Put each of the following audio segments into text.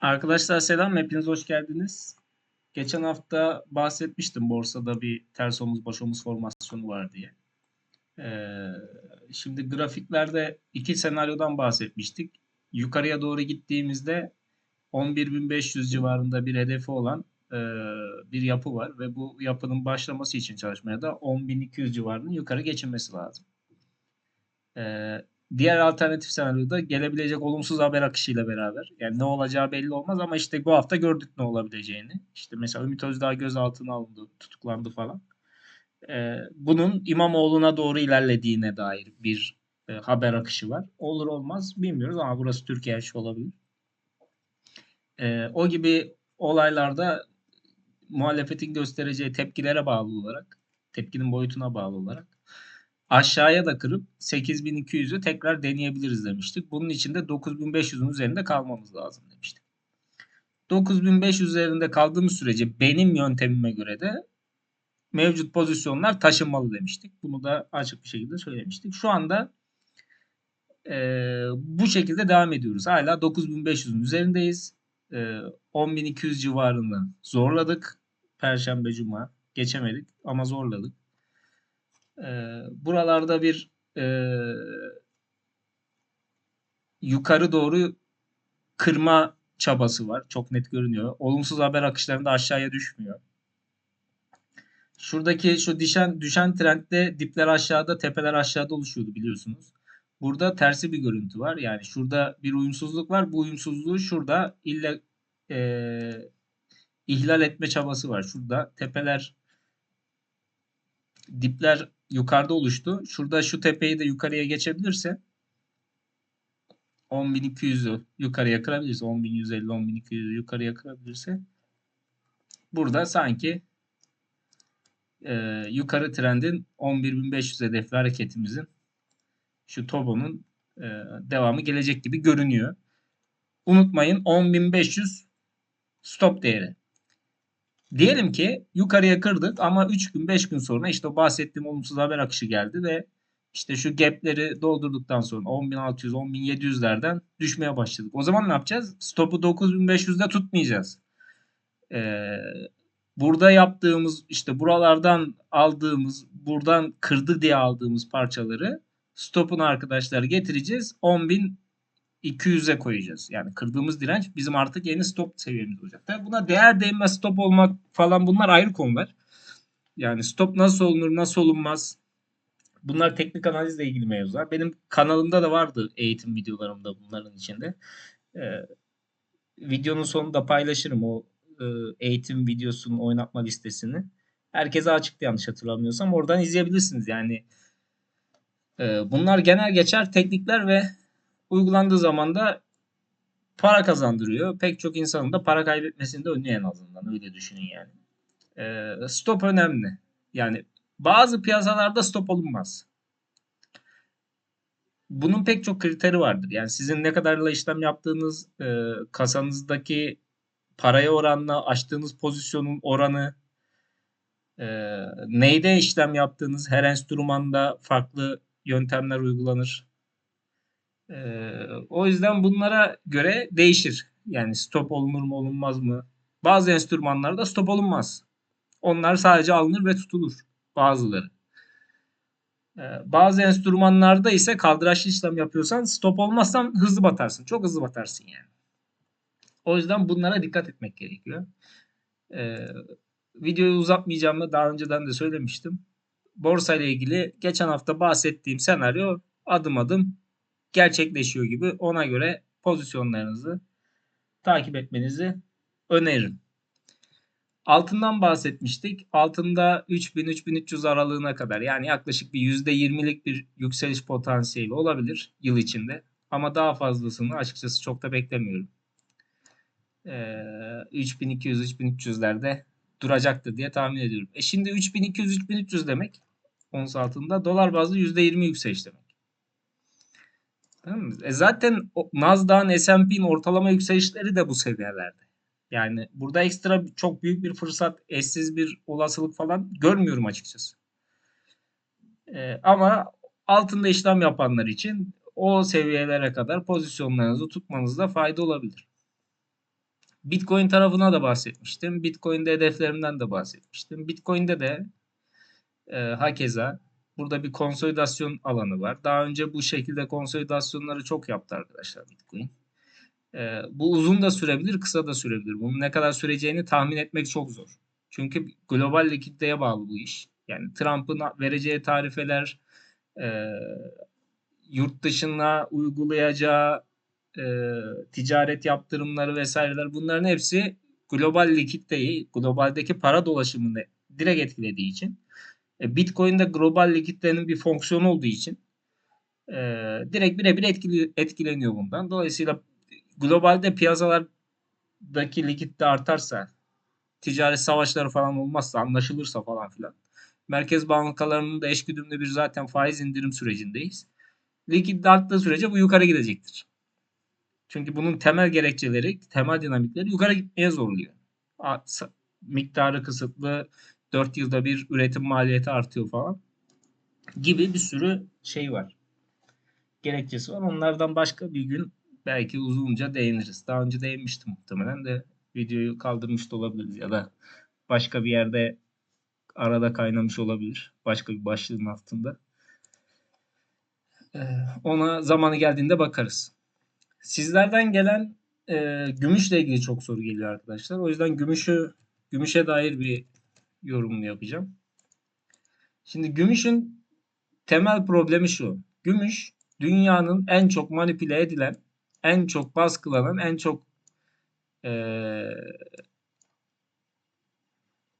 Arkadaşlar selam, hepiniz hoş geldiniz. Geçen hafta bahsetmiştim borsada bir ters omuz baş omuz formasyonu var diye. Ee, şimdi grafiklerde iki senaryodan bahsetmiştik. Yukarıya doğru gittiğimizde 11.500 civarında bir hedefi olan e, bir yapı var ve bu yapının başlaması için çalışmaya da 10.200 civarının yukarı geçilmesi lazım. Ee, diğer alternatif senaryoda gelebilecek olumsuz haber akışıyla beraber yani ne olacağı belli olmaz ama işte bu hafta gördük ne olabileceğini. İşte mesela Ümit Özdağ gözaltına alındı, tutuklandı falan. Ee, bunun İmamoğlu'na doğru ilerlediğine dair bir e, haber akışı var. Olur olmaz bilmiyoruz ama burası Türkiye işi olabilir. Ee, o gibi olaylarda muhalefetin göstereceği tepkilere bağlı olarak, tepkinin boyutuna bağlı olarak aşağıya da kırıp 8200'ü tekrar deneyebiliriz demiştik. Bunun için de 9500'ün üzerinde kalmamız lazım demiştik. 9500 üzerinde kaldığımız sürece benim yöntemime göre de mevcut pozisyonlar taşınmalı demiştik. Bunu da açık bir şekilde söylemiştik. Şu anda e, bu şekilde devam ediyoruz. Hala 9500'ün üzerindeyiz. E, 10.200 civarını zorladık. Perşembe, Cuma geçemedik ama zorladık. E, buralarda bir e, yukarı doğru kırma çabası var. Çok net görünüyor. Olumsuz haber akışlarında aşağıya düşmüyor. Şuradaki şu düşen düşen trendde dipler aşağıda, tepeler aşağıda oluşuyordu biliyorsunuz. Burada tersi bir görüntü var. Yani şurada bir uyumsuzluk var. Bu uyumsuzluğu şurada ille e, ihlal etme çabası var. Şurada tepeler dipler yukarıda oluştu. Şurada şu tepeyi de yukarıya geçebilirse 10.200'ü yukarıya kırabilirse 10.150 10.200'ü yukarıya kırabilirse burada sanki e, yukarı trendin 11.500 hedefli hareketimizin şu Tobo'nun e, devamı gelecek gibi görünüyor. Unutmayın 10.500 stop değeri. Diyelim ki yukarıya kırdık ama 3 gün 5 gün sonra işte bahsettiğim olumsuz haber akışı geldi ve işte şu gapleri doldurduktan sonra 10.600 10.700'lerden düşmeye başladık. O zaman ne yapacağız? Stopu 9.500'de tutmayacağız. Ee, burada yaptığımız işte buralardan aldığımız buradan kırdı diye aldığımız parçaları stopun arkadaşlar getireceğiz. 10.000 200'e koyacağız. Yani kırdığımız direnç bizim artık yeni stop seviyemiz olacak. Tabii buna değer değinmez stop olmak falan bunlar ayrı konular. Yani stop nasıl olunur, nasıl olunmaz? Bunlar teknik analizle ilgili mevzular. Benim kanalımda da vardı eğitim videolarımda bunların içinde. Ee, videonun sonunda paylaşırım o e, eğitim videosunun oynatma listesini. Herkese açıktı yanlış hatırlamıyorsam. Oradan izleyebilirsiniz. Yani e, bunlar genel geçer teknikler ve uygulandığı zaman da para kazandırıyor. Pek çok insanın da para kaybetmesini de önlüyor en azından. Öyle düşünün yani. E, stop önemli. Yani bazı piyasalarda stop olunmaz. Bunun pek çok kriteri vardır. Yani sizin ne kadarla işlem yaptığınız, e, kasanızdaki paraya oranla açtığınız pozisyonun oranı, e, neyde işlem yaptığınız, her enstrümanda farklı yöntemler uygulanır. Ee, o yüzden bunlara göre değişir. Yani stop olunur mu olunmaz mı? Bazı enstrümanlarda stop olunmaz. Onlar sadece alınır ve tutulur. Bazıları. Ee, bazı enstrümanlarda ise kaldıraçlı işlem yapıyorsan stop olmazsan hızlı batarsın. Çok hızlı batarsın yani. O yüzden bunlara dikkat etmek gerekiyor. Ee, videoyu uzatmayacağım da daha önceden de söylemiştim. Borsa ile ilgili geçen hafta bahsettiğim senaryo adım adım gerçekleşiyor gibi ona göre pozisyonlarınızı takip etmenizi öneririm. Altından bahsetmiştik. Altında 3000-3300 aralığına kadar yani yaklaşık bir %20'lik bir yükseliş potansiyeli olabilir yıl içinde. Ama daha fazlasını açıkçası çok da beklemiyorum. Ee, 3200-3300'lerde duracaktır diye tahmin ediyorum. E şimdi 3200-3300 demek ons altında dolar bazlı %20 yükseliş demek. E zaten Nasdaq'ın S&P'nin ortalama yükselişleri de bu seviyelerde. Yani burada ekstra çok büyük bir fırsat, eşsiz bir olasılık falan görmüyorum açıkçası. E, ama altında işlem yapanlar için o seviyelere kadar pozisyonlarınızı tutmanızda fayda olabilir. Bitcoin tarafına da bahsetmiştim. Bitcoin'de hedeflerimden de bahsetmiştim. Bitcoin'de de e, hakeza burada bir konsolidasyon alanı var. Daha önce bu şekilde konsolidasyonları çok yaptı arkadaşlar Bitcoin. E, bu uzun da sürebilir, kısa da sürebilir. Bunun ne kadar süreceğini tahmin etmek çok zor. Çünkü global likiditeye bağlı bu iş. Yani Trump'ın vereceği tarifeler, e, yurt dışına uygulayacağı e, ticaret yaptırımları vesaireler bunların hepsi global likiditeyi, globaldeki para dolaşımını direkt etkilediği için Bitcoin'de global likiditenin bir fonksiyonu olduğu için e, direkt birebir etkili, etkileniyor bundan. Dolayısıyla globalde piyasalardaki likidite artarsa ticaret savaşları falan olmazsa anlaşılırsa falan filan merkez bankalarının da eşgüdümlü bir zaten faiz indirim sürecindeyiz. Likidite arttığı sürece bu yukarı gidecektir. Çünkü bunun temel gerekçeleri, temel dinamikleri yukarı gitmeye zorluyor. Miktarı kısıtlı, 4 yılda bir üretim maliyeti artıyor falan gibi bir sürü şey var. Gerekçesi var. Onlardan başka bir gün belki uzunca değiniriz. Daha önce değinmiştim muhtemelen de videoyu kaldırmış da olabiliriz ya da başka bir yerde arada kaynamış olabilir. Başka bir başlığın altında. Ee, ona zamanı geldiğinde bakarız. Sizlerden gelen e, gümüşle ilgili çok soru geliyor arkadaşlar. O yüzden gümüşü gümüşe dair bir yorum yapacağım. Şimdi gümüşün temel problemi şu. Gümüş dünyanın en çok manipüle edilen, en çok baskılanan, en çok e,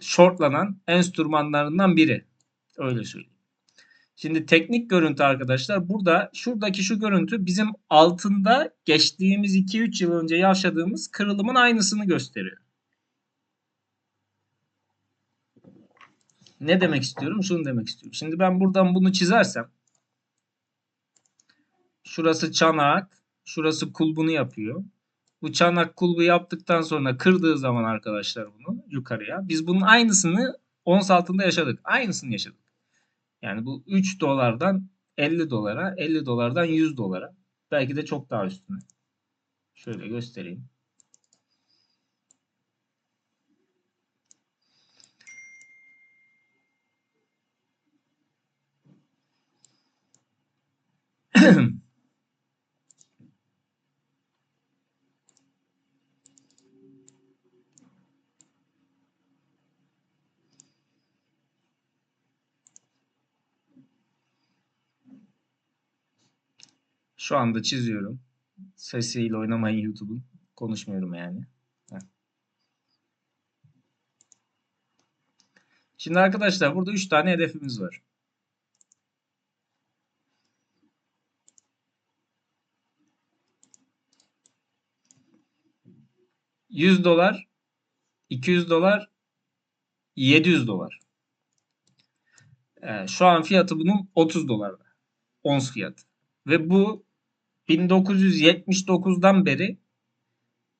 shortlanan enstrümanlarından biri. Öyle söyleyeyim. Şimdi teknik görüntü arkadaşlar burada şuradaki şu görüntü bizim altında geçtiğimiz 2-3 yıl önce yaşadığımız kırılımın aynısını gösteriyor. Ne demek istiyorum? Şunu demek istiyorum. Şimdi ben buradan bunu çizersem şurası çanak, şurası kulbunu yapıyor. Bu çanak kulbu yaptıktan sonra kırdığı zaman arkadaşlar bunu yukarıya biz bunun aynısını ons altında yaşadık. Aynısını yaşadık. Yani bu 3 dolardan 50 dolara, 50 dolardan 100 dolara. Belki de çok daha üstüne. Şöyle göstereyim. Şu anda çiziyorum. Sesiyle oynamayın YouTube'un. Konuşmuyorum yani. Heh. Şimdi arkadaşlar burada 3 tane hedefimiz var. ...100 dolar, 200 dolar, 700 dolar. Ee, şu an fiyatı bunun 30 dolarda. Ons fiyatı. Ve bu 1979'dan beri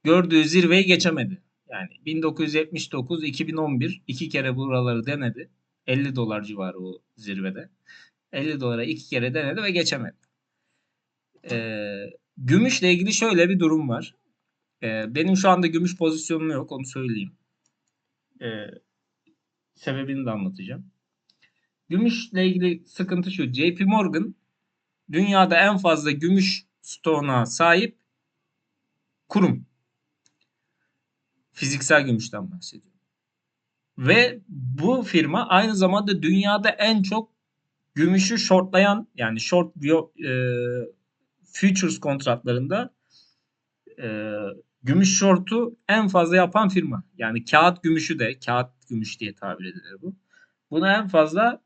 gördüğü zirveyi geçemedi. Yani 1979, 2011 iki kere buraları denedi. 50 dolar civarı o zirvede. 50 dolara iki kere denedi ve geçemedi. Ee, gümüşle ilgili şöyle bir durum var. Ee, benim şu anda gümüş pozisyonum yok onu söyleyeyim. Ee, sebebini de anlatacağım. Gümüşle ilgili sıkıntı şu. JP Morgan dünyada en fazla gümüş stoğuna sahip kurum. Fiziksel gümüşten bahsediyorum. Ve bu firma aynı zamanda dünyada en çok gümüşü shortlayan yani short e, futures kontratlarında e, gümüş short'u en fazla yapan firma. Yani kağıt gümüşü de kağıt gümüş diye tabir edilir bu. Bunu en fazla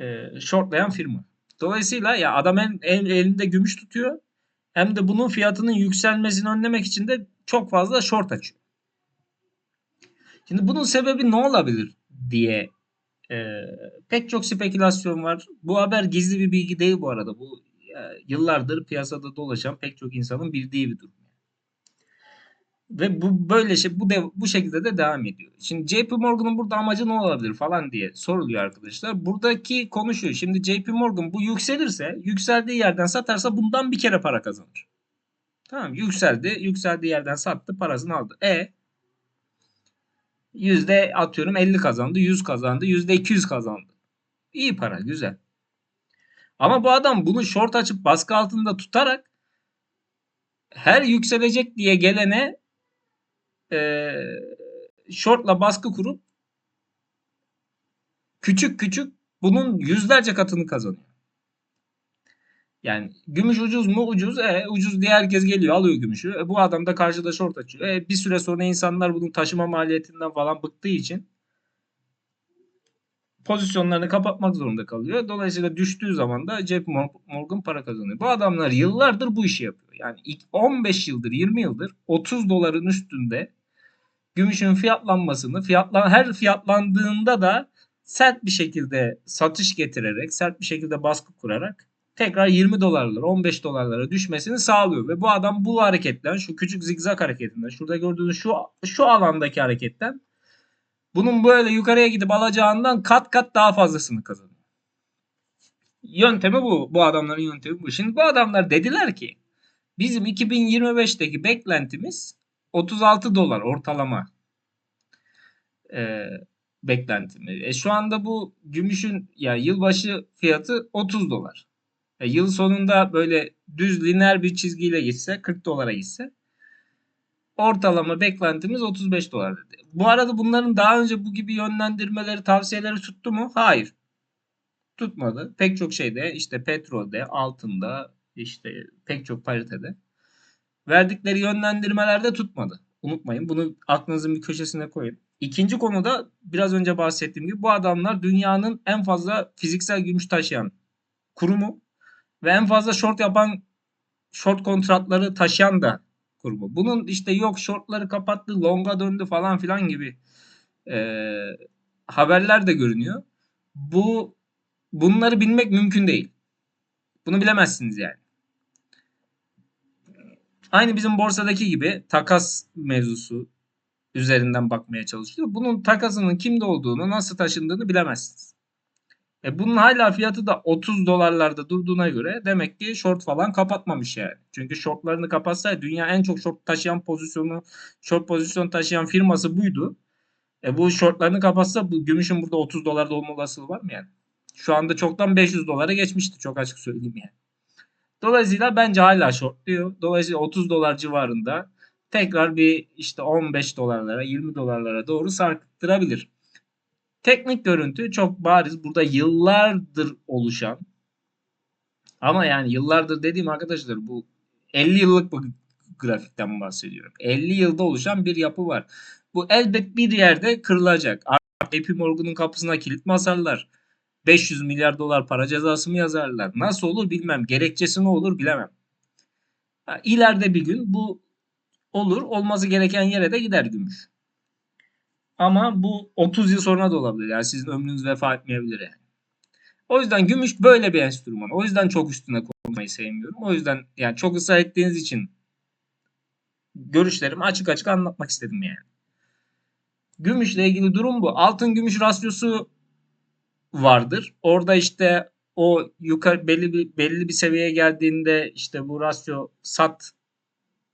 e, shortlayan firma. Dolayısıyla ya adam hem elinde gümüş tutuyor hem de bunun fiyatının yükselmesini önlemek için de çok fazla short açıyor. Şimdi bunun sebebi ne olabilir diye e, pek çok spekülasyon var. Bu haber gizli bir bilgi değil bu arada. Bu yıllardır piyasada dolaşan pek çok insanın bildiği bir durum. Ve bu böyle şey bu de, bu şekilde de devam ediyor. Şimdi JP Morgan'ın burada amacı ne olabilir falan diye soruluyor arkadaşlar. Buradaki konu şu. Şimdi JP Morgan bu yükselirse, yükseldiği yerden satarsa bundan bir kere para kazanır. Tamam yükseldi. Yükseldiği yerden sattı. Parasını aldı. E yüzde atıyorum 50 kazandı. 100 kazandı. Yüzde 200 kazandı. İyi para. Güzel. Ama bu adam bunu short açıp baskı altında tutarak her yükselecek diye gelene e, shortla baskı kurup küçük küçük bunun yüzlerce katını kazanıyor. Yani gümüş ucuz mu? Ucuz. E, ucuz diye herkes geliyor alıyor gümüşü. E, bu adam da karşıda short açıyor. E, bir süre sonra insanlar bunun taşıma maliyetinden falan bıktığı için pozisyonlarını kapatmak zorunda kalıyor. Dolayısıyla düştüğü zaman da JP Morgan para kazanıyor. Bu adamlar yıllardır bu işi yapıyor. Yani 15 yıldır 20 yıldır 30 doların üstünde gümüşün fiyatlanmasını fiyatlan her fiyatlandığında da sert bir şekilde satış getirerek sert bir şekilde baskı kurarak tekrar 20 dolarlara 15 dolarlara düşmesini sağlıyor. Ve bu adam bu hareketten şu küçük zigzag hareketinden şurada gördüğünüz şu şu alandaki hareketten bunun böyle yukarıya gidip alacağından kat kat daha fazlasını kazanıyor. Yöntemi bu. Bu adamların yöntemi bu. Şimdi bu adamlar dediler ki bizim 2025'teki beklentimiz 36 dolar ortalama e, beklentimi. E, şu anda bu gümüşün yani yılbaşı fiyatı 30 dolar. E, yıl sonunda böyle düz lineer bir çizgiyle gitse 40 dolara gitse ortalama beklentimiz 35 dolar dedi. Bu arada bunların daha önce bu gibi yönlendirmeleri, tavsiyeleri tuttu mu? Hayır. Tutmadı. Pek çok şeyde işte petrolde, altında, işte pek çok paritede verdikleri yönlendirmelerde tutmadı. Unutmayın. Bunu aklınızın bir köşesine koyun. İkinci konuda biraz önce bahsettiğim gibi bu adamlar dünyanın en fazla fiziksel gümüş taşıyan kurumu ve en fazla short yapan short kontratları taşıyan da kurumu. Bunun işte yok shortları kapattı, longa döndü falan filan gibi e, haberler de görünüyor. Bu bunları bilmek mümkün değil. Bunu bilemezsiniz yani. Aynı bizim borsadaki gibi takas mevzusu üzerinden bakmaya çalışıyor. Bunun takasının kimde olduğunu, nasıl taşındığını bilemezsiniz. E bunun hala fiyatı da 30 dolarlarda durduğuna göre demek ki short falan kapatmamış yani. Çünkü shortlarını kapatsaydı dünya en çok short taşıyan pozisyonu, short pozisyon taşıyan firması buydu. E bu shortlarını kapatsa bu gümüşün burada 30 dolarda olma olasılığı var mı yani? Şu anda çoktan 500 dolara geçmişti çok açık söyleyeyim yani. Dolayısıyla bence hala shortluyor. Dolayısıyla 30 dolar civarında tekrar bir işte 15 dolarlara 20 dolarlara doğru sarktırabilir. Teknik görüntü çok bariz. Burada yıllardır oluşan ama yani yıllardır dediğim arkadaşlar bu 50 yıllık bir grafikten bahsediyorum. 50 yılda oluşan bir yapı var. Bu elbet bir yerde kırılacak. JP Morgan'ın kapısına kilit mi asarlar? 500 milyar dolar para cezası mı yazarlar? Nasıl olur bilmem. Gerekçesi ne olur bilemem. Ha, ileride bir gün bu olur. Olması gereken yere de gider gümüş. Ama bu 30 yıl sonra da olabilir. Yani sizin ömrünüz vefa etmeyebilir yani. O yüzden gümüş böyle bir enstrüman. O yüzden çok üstüne konmayı sevmiyorum. O yüzden yani çok ısrar ettiğiniz için görüşlerimi açık açık anlatmak istedim yani. Gümüşle ilgili durum bu. Altın gümüş rasyosu vardır. Orada işte o yukarı belli bir belli bir seviyeye geldiğinde işte bu rasyo sat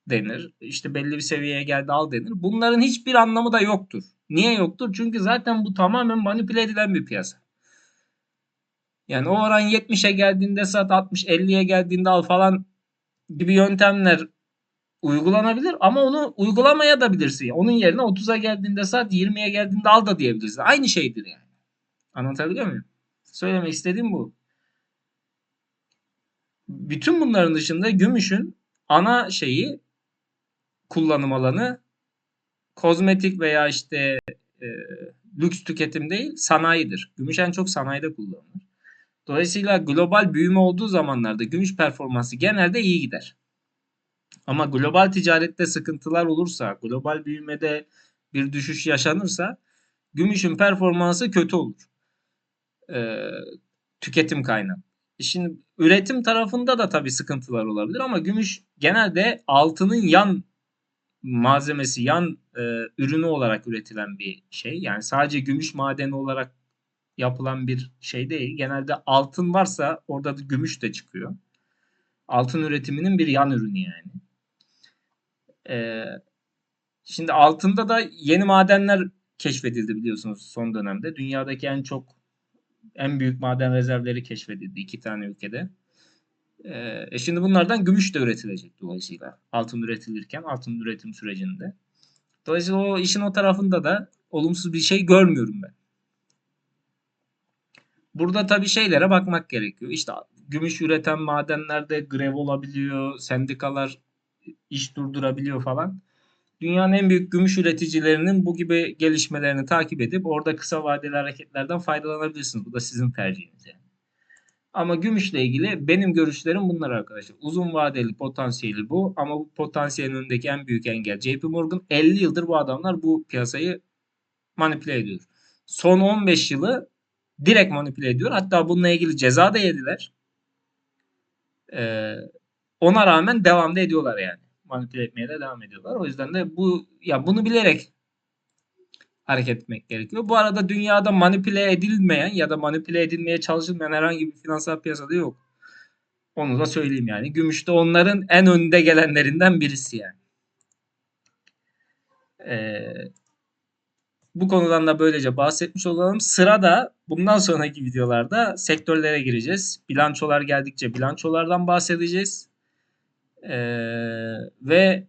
denir. İşte belli bir seviyeye geldi al denir. Bunların hiçbir anlamı da yoktur. Niye yoktur? Çünkü zaten bu tamamen manipüle edilen bir piyasa. Yani o oran 70'e geldiğinde sat 60 50'ye geldiğinde al falan gibi yöntemler uygulanabilir ama onu uygulamaya da bilirsin. Onun yerine 30'a geldiğinde sat 20'ye geldiğinde al da diyebilirsin. Aynı şeydir yani. Anlatabiliyor muyum? Söylemek istediğim bu. Bütün bunların dışında gümüşün ana şeyi kullanım alanı kozmetik veya işte e, lüks tüketim değil sanayidir. Gümüş en çok sanayide kullanılır. Dolayısıyla global büyüme olduğu zamanlarda gümüş performansı genelde iyi gider. Ama global ticarette sıkıntılar olursa, global büyümede bir düşüş yaşanırsa gümüşün performansı kötü olur. Ee, tüketim kaynağı. Şimdi üretim tarafında da tabii sıkıntılar olabilir ama gümüş genelde altının yan malzemesi, yan e, ürünü olarak üretilen bir şey. Yani sadece gümüş madeni olarak yapılan bir şey değil. Genelde altın varsa orada da gümüş de çıkıyor. Altın üretiminin bir yan ürünü yani. Ee, şimdi altında da yeni madenler keşfedildi biliyorsunuz son dönemde. Dünyadaki en çok en büyük maden rezervleri keşfedildi iki tane ülkede. Ee, e şimdi bunlardan gümüş de üretilecek dolayısıyla. Altın üretilirken altın üretim sürecinde. Dolayısıyla o işin o tarafında da olumsuz bir şey görmüyorum ben. Burada tabii şeylere bakmak gerekiyor. İşte gümüş üreten madenlerde grev olabiliyor, sendikalar iş durdurabiliyor falan. Dünyanın en büyük gümüş üreticilerinin bu gibi gelişmelerini takip edip orada kısa vadeli hareketlerden faydalanabilirsiniz. Bu da sizin tercihiniz yani. Ama gümüşle ilgili benim görüşlerim bunlar arkadaşlar. Uzun vadeli potansiyeli bu ama bu potansiyelin önündeki en büyük engel JP Morgan 50 yıldır bu adamlar bu piyasayı manipüle ediyor. Son 15 yılı direkt manipüle ediyor. Hatta bununla ilgili ceza da yediler. Ee, ona rağmen devam da ediyorlar yani. Manipüle etmeye de devam ediyorlar. O yüzden de bu ya bunu bilerek hareket etmek gerekiyor. Bu arada dünyada manipüle edilmeyen ya da manipüle edilmeye çalışılmayan herhangi bir finansal piyasada yok. Onu da söyleyeyim yani. Gümüş de onların en önde gelenlerinden birisi yani. Ee, bu konudan da böylece bahsetmiş olalım. Sırada bundan sonraki videolarda sektörlere gireceğiz. Bilançolar geldikçe bilançolardan bahsedeceğiz. Ee, ve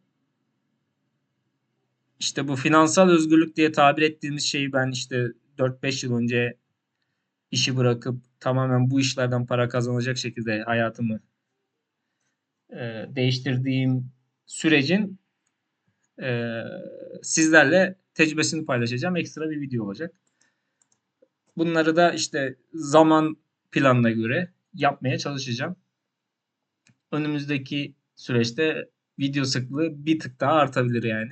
işte bu finansal özgürlük diye tabir ettiğimiz şeyi ben işte 4-5 yıl önce işi bırakıp tamamen bu işlerden para kazanacak şekilde hayatımı e, değiştirdiğim sürecin e, sizlerle tecrübesini paylaşacağım. Ekstra bir video olacak. Bunları da işte zaman planına göre yapmaya çalışacağım. Önümüzdeki süreçte video sıklığı bir tık daha artabilir yani.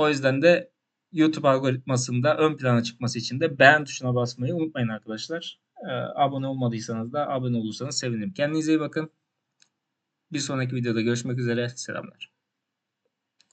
O yüzden de YouTube algoritmasında ön plana çıkması için de beğen tuşuna basmayı unutmayın arkadaşlar. Ee, abone olmadıysanız da abone olursanız sevinirim. Kendinize iyi bakın. Bir sonraki videoda görüşmek üzere. Selamlar.